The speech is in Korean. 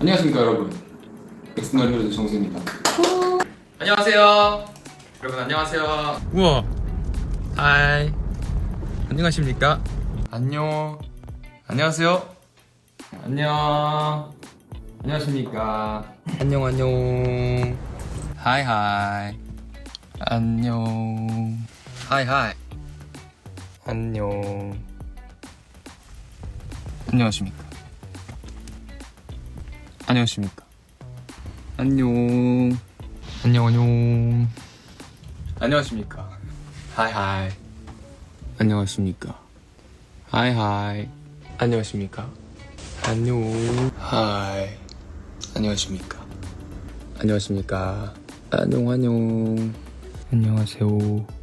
안녕하십니까 여러분 엑스너리로드 정수입니다 안녕하세요. 여러분 안녕하세요. 우와. 하이. 안녕하십니까? 안녕. 안녕하세요. 안녕. 안녕하십니까? 안녕 안녕. 하이 하이. 안녕. 하이 하이. 안녕. 안녕하십니까? 안녕하십니까? 안녕. 안녕 안녕. 안녕하십니까. 하이 하이. 안녕하십니까. 하이 하이. 안녕하십니까. 안녕. 하이. 안녕하십니까. 안녕하십니까. 안녕 안녕. 안녕하세요